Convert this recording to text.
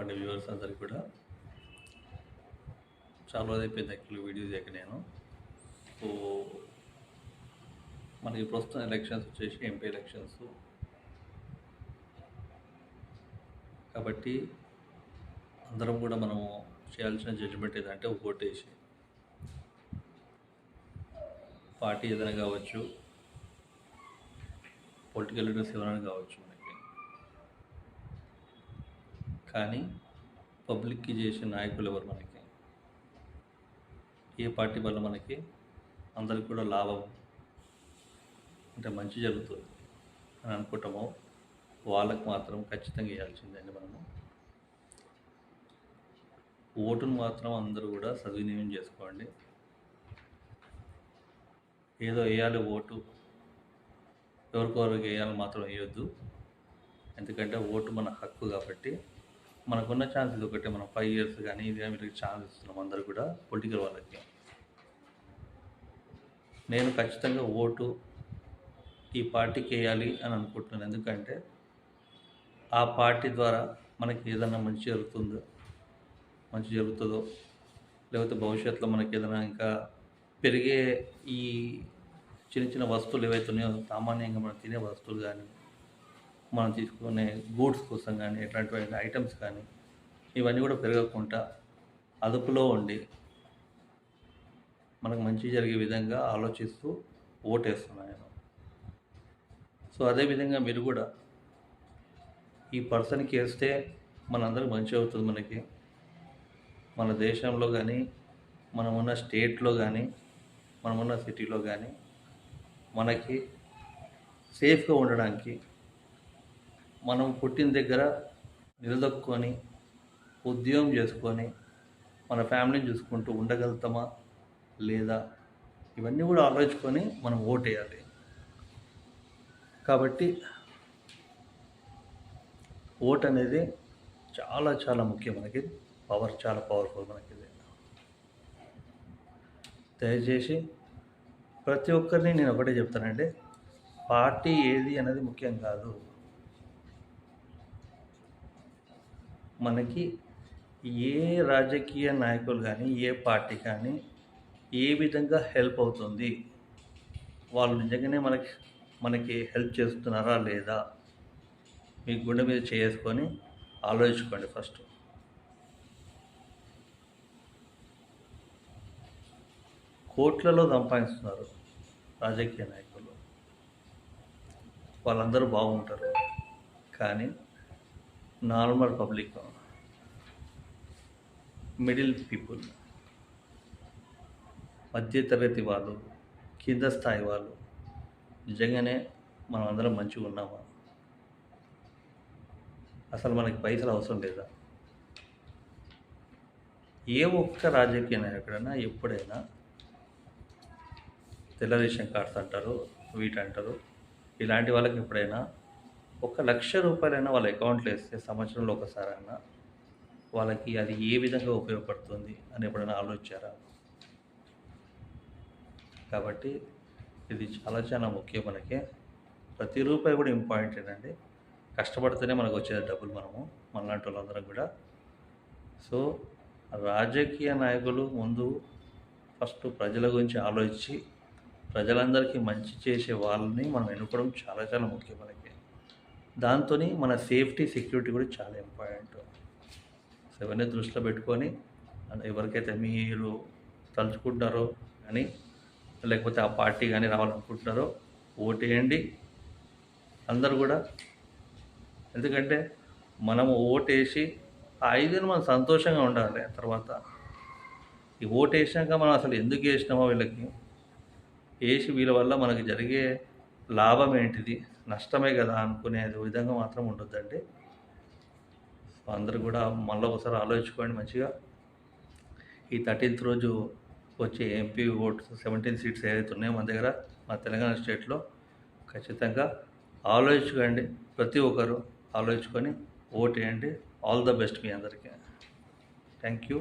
అండి వ్యూవర్స్ అందరికి కూడా. చాలా రోజు అయిపోయింది యాక్చువల్లీ వీడియో చేయక నేను. సో మనకి ప్రస్తుతం ఎలక్షన్స్ వచ్చేసి ఎంపీ ఎలక్షన్స్ కాబట్టి అందరం కూడా మనం చేయాల్సిన జడ్జిమెంట్ ఏదంటే ఓటేసి పార్టీ ఏదైనా కావచ్చు పొలిటికల్ లీడర్స్ ఎవరైనా కావచ్చు మనకి కానీ పబ్లిక్కి చేసే నాయకులు ఎవరు మనకి? ఏ పార్టీ వల్ల మనకి అందరికి కూడా లాభం అంటే మంచి జరుగుతుంది అని అనుకుంటామో వాళ్ళకు మాత్రం ఖచ్చితంగా వేయాల్సిందండి మనము. ఓటును మాత్రం అందరూ కూడా సద్వినియోగం చేసుకోండి. ఏదో వేయాలి ఓటు. ఎవరికొరకు వేయాలి మాత్రం వేయొద్దు. ఎందుకంటే ఓటు మన హక్కు కాబట్టి మనకున్న ఛాన్సెస్ ఒకటి మనం ఫైవ్ ఇయర్స్ కానీ ఇది కానీ వీటికి ఛాన్స్ ఇస్తున్నాం అందరు కూడా పొలిటికల్ వాళ్ళకి. నేను ఖచ్చితంగా ఓటు ఈ పార్టీకి వేయాలి అని అనుకుంటున్నాను. ఎందుకంటే ఆ పార్టీ ద్వారా మనకి ఏదైనా మంచి జరుగుతుందో మంచి జరుగుతుందో లేకపోతే భవిష్యత్తులో మనకి ఏదైనా ఇంకా పెరిగే ఈ చిన్న చిన్న వస్తువులు ఏవైతే ఉన్నాయో సామాన్యంగా మనం తినే వస్తువులు కానీ మనం తీసుకునే గూడ్స్ కోసం కానీ ఎట్లాంటి ఐటమ్స్ కానీ ఇవన్నీ కూడా పెరగకుండా అదుపులో ఉండి మనకు మంచి జరిగే విధంగా ఆలోచిస్తూ ఓటేస్తున్నాను నేను. సో అదేవిధంగా మీరు కూడా ఈ పర్సన్కి వేస్తే మనందరికి మంచి అవుతుంది మనకి. మన దేశంలో కానీ మనం ఉన్న స్టేట్లో కానీ మనమున్న సిటీలో కానీ మనకి సేఫ్గా ఉండడానికి మనం పుట్టిన దగ్గర నిలదొక్కుని ఉద్యోగం చేసుకొని మన ఫ్యామిలీని చూసుకుంటూ ఉండగలుగుతామా లేదా? ఇవన్నీ కూడా ఆలోచించుకొని మనం ఓటేయాలి. కాబట్టి ఓట్ అనేది చాలా చాలా ముఖ్యం మనకి. పవర్ చాలా పవర్ఫుల్ మనకి దయచేసి ప్రతి ఒక్కరిని నేను ఒకటే చెప్తానండి. పార్టీ ఏది అనేది ముఖ్యం కాదు. మనకి ఏ రాజకీయ నాయకులు కానీ ఏ పార్టీ కానీ ఏ విధంగా హెల్ప్ అవుతుంది? వాళ్ళు నిజంగానే మనకి మనకి హెల్ప్ చేస్తున్నారా లేదా? మీ గుండె మీద చేసుకొని ఆలోచించుకోండి ఫస్ట్. కోట్లలో సంపాదిస్తున్నారు రాజకీయ నాయకులు. వాళ్ళందరూ బాగుంటారు. కానీ నార్మల్ పబ్లిక్ మిడిల్ పీపుల్ మధ్యతరగతి వాళ్ళు కింద స్థాయి వాళ్ళు నిజంగానే మనం అందరం మంచిగా ఉన్నామా? అసలు మనకి పైసలు అవసరం లేదా? ఏ ఒక్క రాజకీయ నాయకుడైనా ఎప్పుడైనా తెల్ల రేషన్ కార్డ్స్ అంటారు వీటి అంటారు ఇలాంటి వాళ్ళకి ఎప్పుడైనా ఒక లక్ష రూపాయలైనా వాళ్ళ అకౌంట్లో వేస్తే సంవత్సరంలో ఒకసారి అయినా వాళ్ళకి అది ఏ విధంగా ఉపయోగపడుతుంది అని ఎప్పుడైనా ఆలోచించారా? కాబట్టి ఇది చాలా చాలా ముఖ్యం మనకి. ప్రతి రూపాయి కూడా ఇంపార్టెంట్ అండి. కష్టపడితేనే మనకు వచ్చేది డబ్బులు మనము మనలాంటి వాళ్ళందరం కూడా. సో రాజకీయ నాయకులు ముందు ఫస్ట్ ప్రజల గురించి ఆలోచించి ప్రజలందరికీ మంచి చేసే వాళ్ళని మనం ఎన్నుకోవడం చాలా చాలా ముఖ్యం మనకి. దాంతో మన సేఫ్టీ సెక్యూరిటీ కూడా చాలా ఇంపార్టెంట్. సో ఇవన్నీ దృష్టిలో పెట్టుకొని ఎవరికైతే మీరు తలుచుకుంటున్నారో అని లేకపోతే ఆ పార్టీ కానీ రావాలనుకుంటున్నారో ఓటేయండి. అందరు కూడా. ఎందుకంటే మనము ఓటేసి ఆ ఐదుని మనం సంతోషంగా ఉండాలి తర్వాత. ఈ ఓటు వేసినాక మనం అసలు ఎందుకు వేసినామో వీళ్ళకి. వేసి వీళ్ళ వల్ల మనకి జరిగే లాభం ఏంటిది? నష్టమే కదా అనుకునే విధంగా మాత్రం ఉండొద్దండి. అందరూ కూడా మళ్ళీ ఒకసారి ఆలోచించుకోండి మంచిగా. ఈ థర్టీన్త్ రోజు వచ్చే ఎంపీ ఓట్స్ సెవెంటీన్ సీట్స్ ఏదైతే ఉన్నాయో మన దగ్గర మా తెలంగాణ స్టేట్లో ఖచ్చితంగా ఆలోచించుకోండి. ప్రతి ఒక్కరు ఆలోచించుకొని ఓట్ వేయండి ఆల్ ద బెస్ట్ మీ అందరికీ. Thank you.